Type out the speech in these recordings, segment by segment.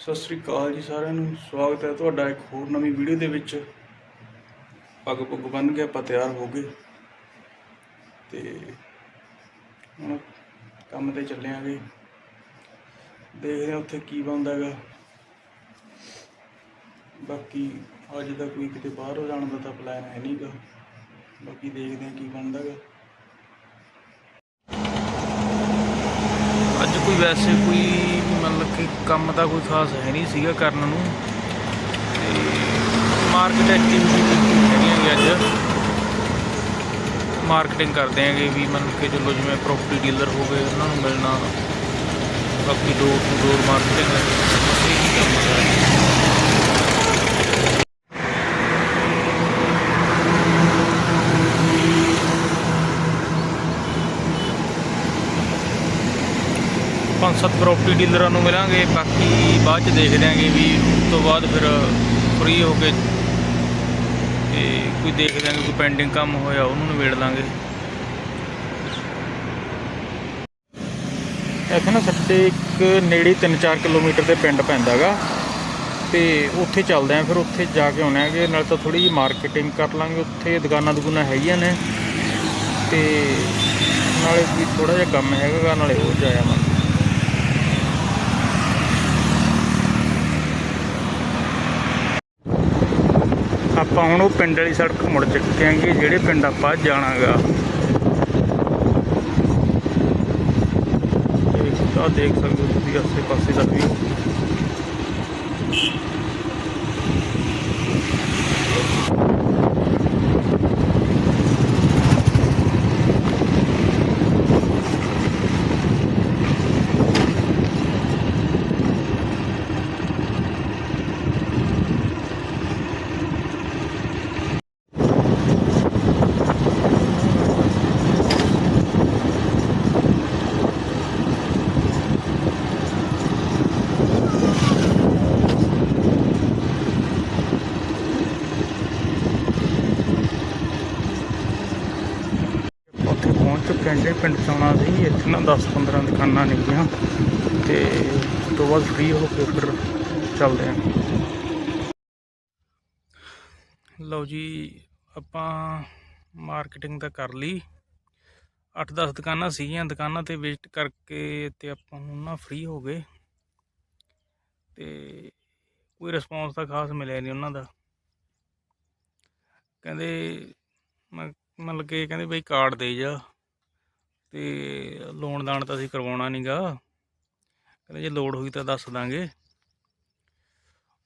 ਸਤਿ ਸ੍ਰੀ ਅਕਾਲ ਜੀ ਸਾਰਿਆਂ ਨੂੰ। ਸਵਾਗਤ ਹੈ ਤੁਹਾਡਾ ਇੱਕ ਹੋਰ ਨਵੀਂ ਵੀਡੀਓ ਦੇ ਵਿੱਚ। ਪੱਗ ਪੁੱਗ ਬੰਨ ਕੇ ਆਪਾਂ ਤਿਆਰ ਹੋ ਗਏ। ਤੇ ਹੁਣ ਕੰਮ ਤੇ ਚੱਲਿਆਂਗੇ ਦੇਖਦੇ ਹਾਂ ਉੱਥੇ ਕੀ ਬਣਦਾ ਹੈਗਾ। ਬਾਕੀ ਅੱਜ ਦਾ ਕੋਈ ਕਿਤੇ ਬਾਹਰ ਹੋ ਜਾਣ ਦਾ ਤਾਂ ਪਲਾਨ ਹੈ ਨਹੀਂਗਾ ਬਾਕੀ ਦੇਖਦੇ ਹਾਂ ਕੀ ਬਣਦਾ ਹੈਗਾ। ਅੱਜ ਕੋਈ ਵੈਸੇ ਕੋਈ ਮਤਲਬ ਕਿ ਕੰਮ ਦਾ ਕੋਈ ਖਾਸ ਹੈ ਨਹੀਂ ਸੀਗਾ ਕਰਨ ਨੂੰ। ਤੇ ਮਾਰਕੀਟ ਐਕਟੀਵਿਟੀ ਹੈਗੀਆਂ ਅੱਜ। ਮਾਰਕੀਟਿੰਗ ਕਰਦੇ ਆਂਗੇ ਵੀ ਮਤਲਬ ਕਿ ਚਲੋ ਜਿਵੇਂ ਪ੍ਰੋਪਰਟੀ ਡੀਲਰ ਹੋ ਗਏ, ਉਹਨਾਂ ਨੂੰ ਮਿਲਣਾ। ਬਾਕੀ ਡੋਰ ਟੂ ਡੋਰ ਮਾਰਕੀਟਿੰਗ ਇਹ ਕੰਮ ਹੈ ਪੰਜ ਸੱਤ ਪ੍ਰੋਪਰਟੀ ਡੀਲਰਾਂ ਨੂੰ ਮਿਲਾਂਗੇ, ਬਾਕੀ ਬਾਅਦ ਚ ਦੇਖ ਦਿਆਂਗੇ ਵੀ ਉਸ ਤੋਂ ਬਾਅਦ ਫਿਰ ਫ੍ਰੀ ਹੋ ਕੇ ਤੇ ਕੋਈ ਦੇਖ ਦਿਆਂਗੇ ਕੋਈ ਪੈਂਡਿੰਗ ਕੰਮ ਹੋਇਆ ਉਹਨੂੰ ਨਿਬੇੜ ਲਾਂਗੇ। ਇੱਥੇ ਨਾ ਸਾਡੇ ਇੱਕ ਨੇੜੇ 3-4 ਕਿਲੋਮੀਟਰ ਦੇ ਪਿੰਡ ਪੈਂਦਾਗਾ, ਤੇ ਉੱਥੇ ਚੱਲਦੇ ਆਂ, ਫਿਰ ਉੱਥੇ ਜਾ ਕੇ ਆਉਣੇ ਆਗੇ, ਨਾਲ ਤਾਂ ਥੋੜੀ ਜਿਹੀ ਮਾਰਕੀਟਿੰਗ ਕਰ ਲਾਂਗੇ, ਉੱਥੇ ਦੁਕਾਨਾਂ ਦੁਕਾਨਾਂ ਹੈਗੀਆਂ ਨੇ, ਤੇ ਨਾਲੇ ਵੀ ਥੋੜਾ ਜਿਹਾ ਕੰਮ ਹੈਗਾ ਨਾਲੇ ਉਹ ਜਾਇਆ ਮੈਂ ਆਪਾਂ ਹੁਣ ਉਹ ਪਿੰਡ ਵਾਲੀ ਸੜਕ ਮੁੜ ਚੱਕਾਂਗੇ ਜਿਹੜੇ ਪਿੰਡ ਆਪਾਂ ਜਾਣਾਗਾ। ਇਹ ਤਾਂ ਦੇਖ ਸਕਦੇ ਹੋ ਤੁਸੀਂ ਆਸੇ ਪਾਸੇ ਦਾ ਵੀ ਉੱਥੇ ਪਹੁੰਚ ਚੁੱਕੇ ਪਿੰਡ ਚ ਆਉਣਾ ਸੀ ਇੱਥੇ ਨਾ 10-15 ਦੁਕਾਨਾਂ ਨੇਗੀਆਂ ਤੇ ਉਸ ਤੋਂ ਬਾਅਦ ਫ੍ਰੀ ਹੋ ਕੇ ਫਿਰ ਚੱਲਦੇ ਹਾਂ ਲਓ ਜੀ, ਆਪਾਂ ਮਾਰਕੀਟਿੰਗ ਤਾਂ ਕਰ ਲਈ। 8-10 ਦੁਕਾਨਾਂ ਸੀਗੀਆਂ, ਦੁਕਾਨਾਂ ਤੇ ਵਿਜ਼ਿਟ ਕਰਕੇ ਤੇ ਆਪਾਂ ਹੁਣ ਨਾ ਫ੍ਰੀ ਹੋ ਗਏ। ਤੇ ਕੋਈ ਰਿਸਪੌਂਸ ਤਾਂ ਖਾਸ ਮਿਲਿਆ ਨਹੀਂ ਉਹਨਾਂ ਦਾ। ਕਹਿੰਦੇ, ਮੈਂ, ਮਤਲਬ ਕਿ ਕਹਿੰਦੇ ਬਈ ਕਾਰਡ ਦੇ ਜਾ। ਤੇ ਲੋਨ ਦਾਨ ਤਾਂ ਅਸੀਂ ਕਰਵਾਉਣਾ ਨਹੀਂਗਾ ਕਹਿੰਦੇ ਜੇ ਲੋੜ ਹੋਈ ਤਾਂ ਦੱਸ ਦਾਂਗੇ।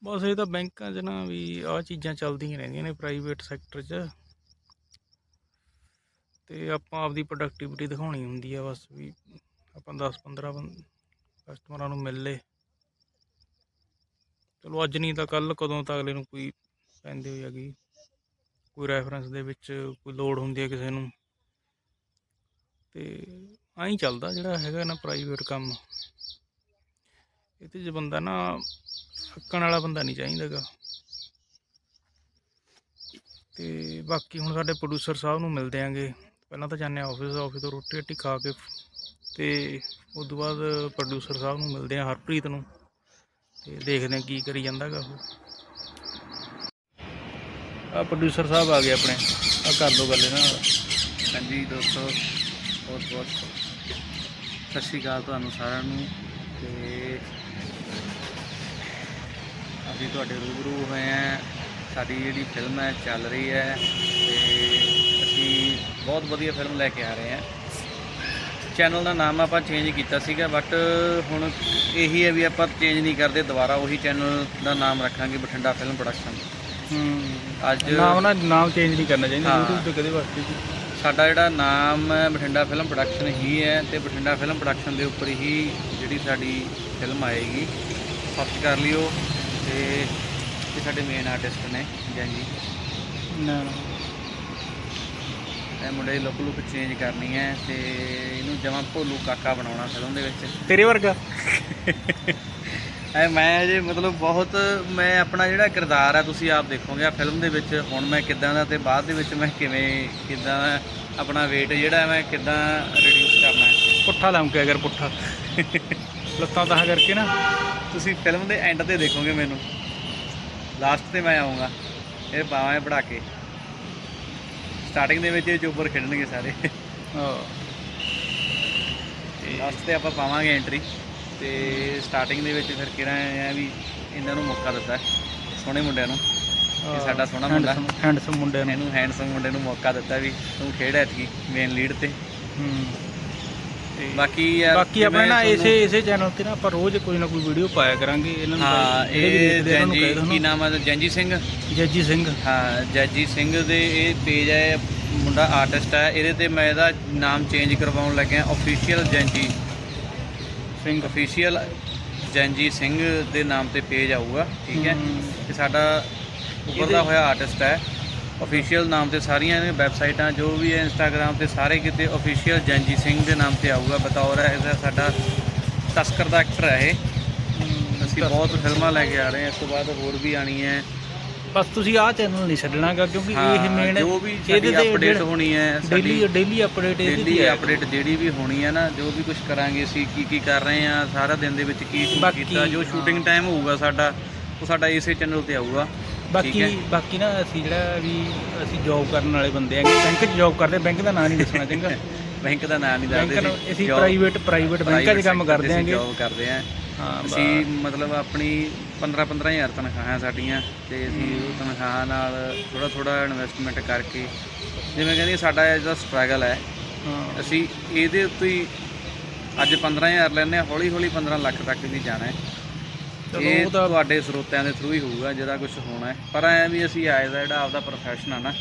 ਬਸ ਇਹ ਤਾਂ ਬੈਂਕਾਂ 'ਚ ਨਾ ਵੀ ਆਹ ਚੀਜ਼ਾਂ ਚੱਲਦੀਆਂ ਰਹਿੰਦੀਆਂ ਨੇ ਪ੍ਰਾਈਵੇਟ ਸੈਕਟਰ 'ਚ। ਤੇ ਆਪਾਂ ਆਪਦੀ ਪ੍ਰੋਡਕਟਿਵਿਟੀ ਦਿਖਾਉਣੀ ਹੁੰਦੀ ਆ ਬਸ ਵੀ ਆਪਾਂ 10 15 ਕਸਟਮਰਾਂ ਨੂੰ ਮਿਲ ਲੇ ਚਲੋ ਅੱਜ ਨਹੀਂ ਤਾਂ ਕੱਲ ਕਦੋਂ ਤਾਂ ਅਗਲੇ ਨੂੰ ਕੋਈ ਪੈਂਦੇ ਹੋਈ ਹੈਗੀ ਕੋਈ ਰੈਫਰੈਂਸ ਦੇ ਵਿੱਚ ਕੋਈ ਲੋੜ ਹੁੰਦੀ ਹੈ ਕਿਸੇ ਨੂੰ। ਤੇ ਐਂ ਚੱਲਦਾ ਜਿਹੜਾ ਹੈਗਾ ਨਾ ਪ੍ਰਾਈਵੇਟ ਕੰਮ। ਇਹ ਤੇ ਜੇ ਬੰਦਾ ਨਾ ਅੱਕਣ ਵਾਲਾ ਬੰਦਾ ਨਹੀਂ ਚਾਹੀਦਾਗਾ। ਤੇ ਬਾਕੀ ਹੁਣ ਸਾਡੇ ਪ੍ਰੋਡਿਊਸਰ ਸਾਹਿਬ ਨੂੰ ਮਿਲਦੇ ਆਂਗੇ। ਪਹਿਲਾਂ ਤਾਂ ਜਾਂਦੇ ਆ ਆਫਿਸ ਆਫਿਸ ਤੋਂ ਰੋਟੀ ਰੋਟੀ ਖਾ ਕੇ। ਤੇ ਉਸ ਤੋਂ ਬਾਅਦ ਪ੍ਰੋਡਿਊਸਰ ਸਾਹਿਬ ਨੂੰ ਮਿਲਦੇ ਆ ਹਰਪ੍ਰੀਤ ਨੂੰ। ਤੇ ਦੇਖਦੇ ਆ ਕੀ ਕਰੀ ਜਾਂਦਾਗਾ ਉਹ। ਆ ਪ੍ਰੋਡਿਊਸਰ ਸਾਹਿਬ ਆ ਗਏ ਆਪਣੇ। ਆ ਕਰ ਦੋ ਗੱਲ ਇਹਨਾਂ ਨਾਲ। ਹਾਂਜੀ ਦੋਸਤੋ ਬਹੁਤ ਬਹੁਤ ਸਤਿ ਸ਼੍ਰੀ ਅਕਾਲ ਤੁਹਾਨੂੰ ਸਾਰਿਆਂ ਨੂੰ ਤੇ ਅਸੀਂ ਤੁਹਾਡੇ ਰੂਬਰੂ ਹੋਏ ਹਾਂ। ਸਾਡੀ ਜਿਹੜੀ ਫਿਲਮ ਹੈ ਚੱਲ ਰਹੀ ਹੈ ਤੇ ਅਸੀਂ ਬਹੁਤ ਵਧੀਆ ਫਿਲਮ ਲੈ ਕੇ ਆ ਰਹੇ ਹਾਂ। ਚੈਨਲ ਦਾ ਨਾਮ ਆਪਾਂ ਚੇਂਜ ਕੀਤਾ ਸੀਗਾ ਬਟ ਹੁਣ ਇਹੀ ਹੈ ਵੀ ਆਪਾਂ ਚੇਂਜ ਨਹੀਂ ਕਰਦੇ ਦੁਬਾਰਾ ਉਹੀ ਚੈਨਲ ਦਾ ਨਾਮ ਰੱਖਾਂਗੇ ਬਠਿੰਡਾ ਫਿਲਮ ਪ੍ਰੋਡਕਸ਼ਨ ਹੂੰ। ਅੱਜ ਨਾਮ ਨਾ ਨਾਮ ਚੇਂਜ ਨਹੀਂ ਕਰਨਾ ਚਾਹੀਦਾ। YouTube ਤੇ ਕਦੇ ਵਾਸਤੇ ਜੀ ਸਾਡਾ ਜਿਹੜਾ ਨਾਮ ਹੈ ਬਠਿੰਡਾ ਫਿਲਮ ਪ੍ਰੋਡਕਸ਼ਨ ਹੀ ਹੈ ਤੇ ਬਠਿੰਡਾ ਫਿਲਮ ਪ੍ਰੋਡਕਸ਼ਨ ਦੇ ਉੱਪਰ ਹੀ ਜਿਹੜੀ ਸਾਡੀ ਫਿਲਮ ਆਏਗੀ। ਸਰਚ ਕਰ ਲਿਓ ਤੇ ਇਹ ਸਾਡੇ ਮੇਨ ਆਰਟਿਸਟ ਨੇ ਜੈਨ ਜੀ। ਨਾ। ਇਹ ਮੁੰਡੇ ਲੁੱਕ ਲੁੱਕ ਚੇਂਜ ਕਰਨੀ ਹੈ ਤੇ ਇਹਨੂੰ ਜਮਾਂ ਭੋਲੂ ਕਾਕਾ ਬਣਾਉਣਾ ਫਿਲਮ ਦੇ ਵਿੱਚ। ਤੇਰੇ ਵਰਗਾ? ਐ ਮੈਂ ਜੇ ਮਤਲਬ ਬਹੁਤ ਮੈਂ ਆਪਣਾ ਜਿਹੜਾ ਕਿਰਦਾਰ ਹੈ ਤੁਸੀਂ ਆਪ ਦੇਖੋਗੇ ਆ ਫਿਲਮ ਦੇ ਵਿੱਚ ਹੁਣ ਮੈਂ ਕਿਦਾਂ ਦਾ ਤੇ ਬਾਅਦ ਦੇ ਵਿੱਚ ਮੈਂ ਕਿਵੇਂ ਕਿਦਾਂ ਆਪਣਾ weight ਜਿਹੜਾ ਮੈਂ ਕਿਦਾਂ ਰਿਡਿਊਸ ਕਰਨਾ ਹੈ। ਪੁੱਠਾ ਲਮਕਿਆ ਕਰ ਪੁੱਠਾ। ਲੱਤਾਂ ਤਾਂ ਕਰਕੇ ਨਾ। ਤੁਸੀਂ ਫਿਲਮ ਦੇ ਐਂਡ ਤੇ ਦੇਖੋਗੇ ਮੈਨੂੰ। ਲਾਸਟ ਤੇ ਮੈਂ ਆਉਂਗਾ ਇਹ ਪਾਵਾਂ ਪੜਾ ਕੇ। ਸਟਾਰਟਿੰਗ ਦੇ ਵਿੱਚ ਇਹ ਚੋਬਰ ਖੇਡਣਗੇ ਸਾਰੇ। ਹਾਂ। ਲਾਸਟ ਤੇ ਆਪਾਂ ਪਾਵਾਂਗੇ ਐਂਟਰੀ ਤੇ ਸਟਾਰਟਿੰਗ ਦੇ ਵਿੱਚ ਫਿਰ ਕਿਹੜਾ ਆ ਵੀ ਇਹਨਾਂ ਨੂੰ ਮੌਕਾ ਦਿੱਤਾ ਸੋਹਣੇ ਮੁੰਡਿਆਂ ਨੂੰ ਇਹ ਸਾਡਾ ਸੋਹਣਾ ਮੁੰਡਾ। ਹੈਂਡਸਮ ਮੁੰਡੇ ਨੂੰ। ਇਹਨੂੰ ਹੈਂਡਸਮ ਮੁੰਡੇ ਨੂੰ ਮੌਕਾ ਦਿੱਤਾ ਵੀ ਤੂੰ ਖੇਡ ਐਤਕੀ ਮੇਨ ਲੀਡ ਤੇ। ਹੂੰ। ਤੇ ਬਾਕੀ ਯਾਰ ਬਾਕੀ ਆਪਣੇ ਨਾ ਇਸੇ ਇਸੇ ਚੈਨਲ ਤੇ ਨਾ ਆਪਾਂ ਰੋਜ਼ ਕੋਈ ਨਾ ਕੋਈ ਵੀਡੀਓ ਪਾਇਆ ਕਰਾਂਗੇ ਇਹਨਾਂ ਨੂੰ ਹਾਂ ਇਹ ਜੈਂਜੀ ਕੀ ਨਾਮ ਹੈ ਜੈਂਜੀ ਸਿੰਘ? ਜੱਜੀ ਸਿੰਘ। ਹਾਂ ਜੈਜੀ ਸਿੰਘ ਦੇ ਇਹ ਪੇਜ ਹੈ ਮੁੰਡਾ ਆਰਟਿਸਟ ਹੈ ਇਹਦੇ ਤੇ ਮੈਂ ਇਹਦਾ ਨਾਮ ਚੇਂਜ ਕਰਵਾਉਣ ਲੱਗਿਆ ਅਫੀਸ਼ੀਅਲ ਜੈਂਜੀ। ਸਿੰਘ ਅਫੀਸ਼ੀਅਲ ਜੈਂਜੀ ਸਿੰਘ ਦੇ ਨਾਮ ਤੇ ਪੇਜ ਆਊਗਾ ਠੀਕ ਹੈ? ਇਹ ਸਾਡਾ ਉੱਭਰਦਾ ਹੋਇਆ ਆਰਟਿਸਟ ਹੈ। ਅਫੀਸ਼ੀਅਲ ਨਾਮ ਤੇ ਸਾਰੀਆਂ ਨੇ ਵੈਬਸਾਈਟਾਂ ਜੋ ਵੀ ਹੈ ਇੰਸਟਾਗ੍ਰam ਤੇ ਸਾਰੇ ਕਿਤੇ ਅਫੀਸ਼ੀਅਲ ਜੈਂਜੀ ਸਿੰਘ ਦੇ ਨਾਮ ਤੇ ਆਊਗਾ। ਬਤੌਰ ਹੈ ਇਹਦਾ ਸਾਡਾ ਤਸਕਰ ਦਾ ਐਕਟਰ ਹੈ ਇਹ। ਅਸੀਂ ਬਹੁਤ ਫਿਲਮਾਂ ਲੈ ਕੇ ਆ ਰਹੇ ਹਾਂ ਇਸ ਤੋਂ ਬਾਅਦ ਹੋਰ ਵੀ ਆਣੀਆਂ ਬਸ ਤੁਸੀਂ ਆਹ ਚੈਨਲ ਨਹੀਂ ਛੱਡਣਾਗਾ ਕਿਉਂਕਿ ਇਹ ਮੇਨ ਜੋ ਵੀ ਸਾਡੀ ਅਪਡੇਟ ਹੋਣੀ ਹੈ ਡੇਲੀ ਡੇਲੀ ਅਪਡੇਟ ਇਹਦੀ ਡੇਲੀ ਅਪਡੇਟ ਜਿਹੜੀ ਵੀ ਹੋਣੀ ਹੈ ਨਾ ਜੋ ਵੀ ਕੁਝ ਕਰਾਂਗੇ ਅਸੀਂ ਕੀ ਕੀ ਕਰ ਰਹੇ ਆ ਸਾਰਾ ਦਿਨ ਦੇ ਵਿੱਚ ਕੀ ਸ਼ੂਟ ਕੀਤਾ ਜੋ ਸ਼ੂਟਿੰਗ। ਟਾਈਮ ਹੋਊਗਾ ਸਾਡਾ ਉਹ ਸਾਡਾ ਇਸੇ ਚੈਨਲ ਤੇ ਆਊਗਾ ਬਾਕੀ। ਬਾਕੀ ਨਾ ਅਸੀਂ ਜਿਹੜਾ ਵੀ ਅਸੀਂ ਜੌਬ ਕਰਨ ਵਾਲੇ ਬੰਦੇ ਆਂਗੇ ਬੈਂਕ 'ਚ ਜੌਬ ਕਰਦੇ ਬੈਂਕ ਦਾ ਨਾਂ ਨਹੀਂ ਦੱਸਣਾ ਚੰਗਾ ਬੈਂਕ ਦਾ ਨਾਮ ਨਹੀਂ ਦੱਸਦੇ। ਅਸੀਂ ਪ੍ਰਾਈਵੇਟ ਪ੍ਰਾਈਵੇਟ ਬੈਂਕਾਂ 'ਚ ਕੰਮ ਕਰਦੇ ਆਂਗੇ job ਕਰਦੇ ਆ। ਅਸੀਂ ਮਤਲਬ ਆਪਣੀ 15 15000 ਤਨਖਾਹਾਂ ਸਾਡੀਆਂ ਤੇ ਅਸੀਂ ਉਹ ਤਨਖਾਹ ਨਾਲ ਥੋੜਾ ਥੋੜਾ ਇਨਵੈਸਟਮੈਂਟ ਕਰਕੇ ਜਿਵੇਂ ਕਹਿੰਦੇ ਸਾਡਾ ਜਿਹੜਾ ਸਟਰਗਲ ਹੈ ਅਸੀਂ ਇਹਦੇ ਉੱਤੇ ਹੀ ਅੱਜ 15000 ਲੈਂਦੇ ਆ ਹੌਲੀ ਹੌਲੀ 15 ਲੱਖ ਤੱਕ ਵੀ ਜਾਣਾ ਹੈ। ਇਹ ਤੁਹਾਡੇ ਸਰੋਤਿਆਂ ਦੇ ਥਰੂ ਹੀ ਹੋਊਗਾ ਜਿਹੜਾ ਕੁਝ ਹੋਣਾ ਹੈ। ਪਰ ਐ ਵੀ ਅਸੀਂ ਆਏ ਦਾ ਜਿਹੜਾ ਆਪਦਾ ਪ੍ਰੋਫੈਸ਼ਨ ਆ ਨਾ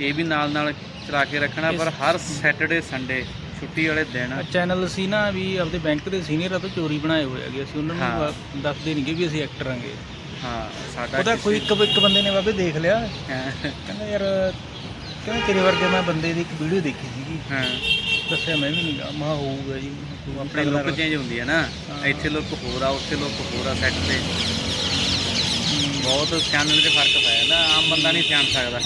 ਇਹ ਵੀ ਨਾਲ ਨਾਲ ਚਲਾ ਕੇ ਰੱਖਣਾ ਪਰ ਹਰ ਸੈਟਰਡੇ ਸੰਡੇ ਛੁੱਟੀ ਵਾਲੇ ਦਿਨ। ਚੈਨਲ ਅਸੀਂ ਨਾ ਵੀ ਆਪਦੇ ਬੈਂਕ ਦੇ ਸੀਨੀਅਰਾਂ ਤੋਂ ਚੋਰੀ ਬਣਾਏ ਹੋਏ ਹੈਗੇ। ਅਸੀਂ ਉਹਨਾਂ ਨੂੰ। ਬ- ਦੱਸਦੇ ਨਹੀਂਗੇ ਵੀ ਅਸੀਂ ਐਕਟਰ ਆਂਗੇ ਹਾਂ ਸਾਡਾ ਉਹਦਾ ਕੋਈ ਇੱਕ ਇੱਕ ਬੰਦੇ ਨੇ ਬਾਬੇ ਦੇਖ ਲਿਆ। ਹਾਂ, ਕਹਿੰਦਾ ਯਾਰ ਕਹਿੰਦਾ ਤੇਰੇ ਵਰਗੇ ਮੈਂ ਬੰਦੇ ਦੀ ਇੱਕ ਵੀਡੀਓ ਦੇਖੀ ਸੀਗੀ। ਹਾਂ। ਦੱਸਿਆ ਮੈਂ ਵੀ ਨਹੀਂ ਗਾ। ਮਾ ਹੋਊਗਾ ਜੀ। ਤੂੰ ਆਪਣੇ ਅਗਲਾ ਲੁੱਕ ਚੇਂਜ ਹੁੰਦੀ ਹੈ ਨਾ। ਹਾਂ। ਇੱਥੇ ਲੁੱਕ ਹੋਰ ਆ ਉੱਥੇ ਲੁੱਕ ਹੋਰ ਆ ਸੈੱਟ ਤੇ। ਬਹੁਤ ਚੈਨਲ 'ਚ ਫ਼ਰਕ ਪੈ ਜਾਂਦਾ ਆਮ ਬੰਦਾ ਨਹੀਂ ਸਿਆਣ ਸਕਦਾ।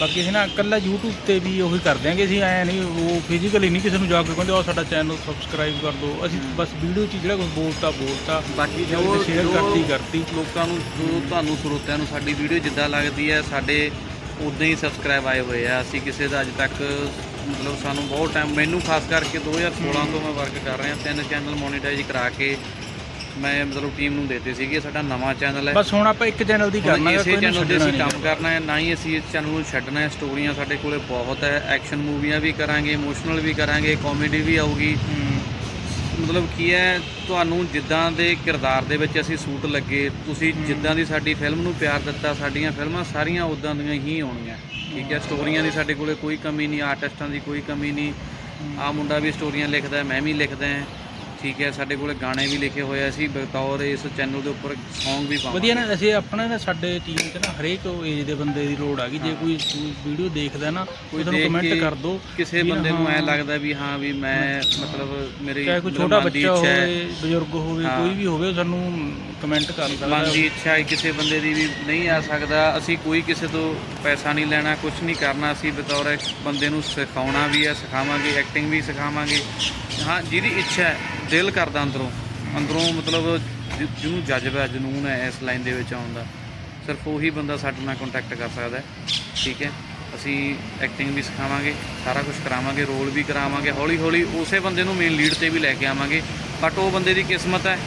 ਬਾਕੀ ਅਸੀਂ ਨਾ ਇਕੱਲਾ YouTube ਤੇ ਵੀ ਉਹੀ ਕਰ ਦਿਆਂਗੇ ਅਸੀਂ ਐ ਨਹੀਂ ਉਹ ਫਿਜ਼ੀਕਲੀ ਨਹੀਂ ਕਿਸੇ ਨੂੰ ਜਾ ਕੇ ਕਹਿੰਦੇ ਉਹ ਸਾਡਾ ਚੈਨਲ ਸਬਸਕ੍ਰਾਈਬ ਕਰ ਦਿਓ ਅਸੀਂ ਬਸ ਵੀਡੀਓ 'ਚ ਜਿਹੜਾ ਕੁਝ ਬੋਲਤਾ ਬੋਲਤਾ ਬਾਕੀ ਜੋ ਸ਼ੇਅਰ ਕਰਤੀ ਕਰਤੀ। ਲੋਕਾਂ ਨੂੰ ਜੋ ਤੁਹਾਨੂੰ ਸਰੋਤਿਆਂ ਨੂੰ ਸਾਡੀ ਵੀਡੀਓ ਜਿੱਦਾਂ ਲੱਗਦੀ ਹੈ ਸਾਡੇ ਉਦਾਂ ਹੀ ਸਬਸਕ੍ਰਾਈਬ ਆਏ ਹੋਏ ਆ। ਅਸੀਂ ਕਿਸੇ ਦਾ ਅੱਜ ਤੱਕ ਮਤਲਬ ਸਾਨੂੰ ਬਹੁਤ ਟਾਈਮ ਮੈਨੂੰ ਖਾਸ ਕਰਕੇ 2016 ਤੋਂ ਮੈਂ ਵਰਕ ਕਰ ਰਿਹਾ ਤਿੰਨ ਚੈਨਲ ਮੋਨੀਟਾਈਜ਼ ਕਰਾ ਕੇ ਮੈਂ ਮਤਲਬ ਟੀਮ ਨੂੰ ਦੇਤੇ ਸੀਗੇ ਸਾਡਾ ਨਵਾਂ ਚੈਨਲ ਹੈ। ਬਸ ਹੁਣ ਆਪਾਂ ਇੱਕ ਚੈਨਲ ਦੀ ਕਰਨਾ ਹੈ ਇਸੇ ਚੈਨਲ ਤੇ ਅਸੀਂ ਕੰਮ ਕਰਨਾ ਹੈ ਨਾ ਹੀ ਅਸੀਂ ਇਸ ਚੈਨਲ ਨੂੰ ਛੱਡਣਾ ਹੈ। ਸਟੋਰੀਆਂ ਸਾਡੇ ਕੋਲੇ ਬਹੁਤ ਹੈ ਐਕਸ਼ਨ ਮੂਵੀਆਂ ਵੀ ਕਰਾਂਗੇ ਇਮੋਸ਼ਨਲ ਵੀ ਕਰਾਂਗੇ ਕਾਮੇਡੀ ਵੀ ਆਊਗੀ। ਮਤਲਬ ਕੀ ਹੈ ਤੁਹਾਨੂੰ ਜਿੱਦਾਂ ਦੇ ਕਿਰਦਾਰ ਦੇ ਵਿੱਚ ਅਸੀਂ ਸੂਟ ਲੱਗੇ ਤੁਸੀਂ ਜਿੱਦਾਂ ਦੀ ਸਾਡੀ ਫਿਲਮ ਨੂੰ ਪਿਆਰ ਦਿੱਤਾ ਸਾਡੀਆਂ ਫਿਲਮਾਂ ਸਾਰੀਆਂ ਉਦਾਂ ਦੀਆਂ ਹੀ ਆਉਣੀਆਂ। ਠੀਕ ਹੈ ਸਟੋਰੀਆਂ ਦੀ ਸਾਡੇ ਕੋਲੇ ਕੋਈ ਕਮੀ ਨਹੀਂ ਆਰਟਿਸਟਾਂ ਦੀ ਕੋਈ ਕਮੀ ਨਹੀਂ। ਆ ਮੁੰਡਾ ਵੀ ਸਟੋਰੀਆਂ ਲਿਖਦਾ ਮੈਂ ਵੀ ਲਿਖਦਾ ਹਾਂ। ਠੀਕ ਹੈ ਸਾਡੇ ਕੋਲੇ ਗਾਣੇ ਵੀ ਲਿਖੇ ਹੋਏ ਆ। ਅਸੀਂ ਬਤੌਰ ਇਸ ਚੈਨਲ ਦੇ ਉੱਪਰ Song ਵੀ ਪਾਵਾਂਗੇ। ਵਧੀਆ ਨਾ ਅਸੀਂ ਆਪਣਾ ਨਾ ਸਾਡੇ ਟੀਮ 'ਚ ਨਾ ਹਰੇਕ ਏਜ ਦੇ ਬੰਦੇ ਦੀ ਲੋੜ ਆ ਗਈ। ਜੇ ਕੋਈ ਵੀਡੀਓ ਦੇਖਦਾ ਨਾ ਕੋਈ ਤੁਹਾਨੂੰ ਦੇਖ ਕਮੈਂਟ ਕੇ ਕਰ ਦਿਓ ਕਿਸੇ ਵੀ ਬੰਦੇ ਨੂੰ ਐ ਹਾਂ। ਲੱਗਦਾ ਵੀ ਹਾਂ ਵੀ ਮੈਂ ਮਤਲਬ ਮੇਰੀ ਚਾਹੇ ਕੋਈ ਛੋਟਾ ਮਨ ਦੀ ਬੱਚਾ ਇੱਛਾ ਹੈ। ਹੋਵੇ ਬਜ਼ੁਰਗ ਹੋਵੇ ਹਾਂ। ਕੋਈ ਵੀ ਹੋਵੇ ਉਹ ਸਾਨੂੰ ਕਮੈਂਟ ਕਰ ਸਕਦਾ। ਮਨ ਦੀ ਇੱਛਾ ਹੈ ਕਿਸੇ ਬੰਦੇ ਦੀ ਵੀ ਨਹੀਂ ਆ ਸਕਦਾ। ਅਸੀਂ ਕੋਈ ਕਿਸੇ ਤੋਂ ਪੈਸਾ ਨਹੀਂ ਲੈਣਾ ਕੁਝ ਨਹੀਂ ਕਰਨਾ। ਅਸੀਂ ਬਤੌਰ ਇੱਕ ਬੰਦੇ ਨੂੰ ਸਿਖਾਉਣਾ ਵੀ ਹੈ ਸਿਖਾਵਾਂਗੇ ਐਕਟਿੰਗ ਵੀ ਸਿਖਾਵਾਂਗੇ। ਹਾਂ ਜਿਹਦੀ ਇੱਛਾ ਹੈ। ਦਿਲ ਕਰਦਾ ਅੰਦਰੋਂ। ਅੰਦਰੋਂ ਮਤਲਬ ਜਿਹਨੂੰ ਜਜ਼ਬਾ ਜਨੂਨ ਹੈ ਇਸ ਲਾਈਨ ਦੇ ਵਿੱਚ ਆਉਣ ਦਾ ਸਿਰਫ ਉਹੀ ਬੰਦਾ ਸਾਡੇ ਨਾਲ ਕੰਟੈਕਟ ਕਰ ਸਕਦਾ ਹੈ। ਠੀਕ ਹੈ? ਅਸੀਂ ਐਕਟਿੰਗ ਵੀ ਸਿਖਾਵਾਂਗੇ ਸਾਰਾ ਕੁਝ ਕਰਾਵਾਂਗੇ ਰੋਲ ਵੀ ਕਰਾਵਾਂਗੇ ਹੌਲੀ ਹੌਲੀ ਉਸੇ ਬੰਦੇ ਨੂੰ ਮੇਨ ਲੀਡ ਤੇ ਵੀ ਲੈ ਕੇ ਆਵਾਂਗੇ। ਬਟ ਉਹ ਬੰਦੇ ਦੀ ਕਿਸਮਤ ਹੈ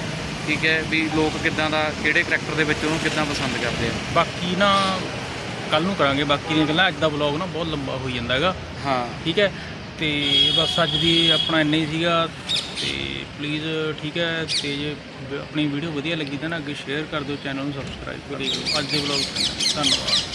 ਠੀਕ ਹੈ ਵੀ ਲੋਕ ਕਿੱਦਾਂ ਦਾ ਕਿਹੜੇ ਕਰੈਕਟਰ ਦੇ ਵਿੱਚ ਉਹਨੂੰ ਕਿੱਦਾਂ ਪਸੰਦ ਕਰਦੇ ਆ। ਬਾਕੀ ਨਾ ਕੱਲ ਨੂੰ ਕਰਾਂਗੇ ਬਾਕੀ ਦੀਆਂ ਗੱਲਾਂ ਅੱਜ ਦਾ ਵਲੌਗ ਨਾ ਬਹੁਤ ਲੰਬਾ ਹੋਈ ਜਾਂਦਾ ਹੈਗਾ। ਹਾਂ। ਠੀਕ ਹੈ? ਤੇ ਬਸ ਅੱਜ ਦੀ ਆਪਣਾ ਇੰਨਾ ਹੀ ਸੀਗਾ ਤੇ ਪਲੀਜ਼ ਠੀਕ ਹੈ ਤੇ ਜੇ ਆਪਣੀ ਵੀਡੀਓ ਵਧੀਆ ਲੱਗੀ ਤਾਂ ਨਾ ਅੱਗੇ ਸ਼ੇਅਰ ਕਰ ਦਿਓ ਚੈਨਲ ਨੂੰ ਸਬਸਕ੍ਰਾਈਬ ਕਰ ਦਿਓ। ਅੱਜ ਦੇ ਵਲੌਗ ਧੰਨਵਾਦ।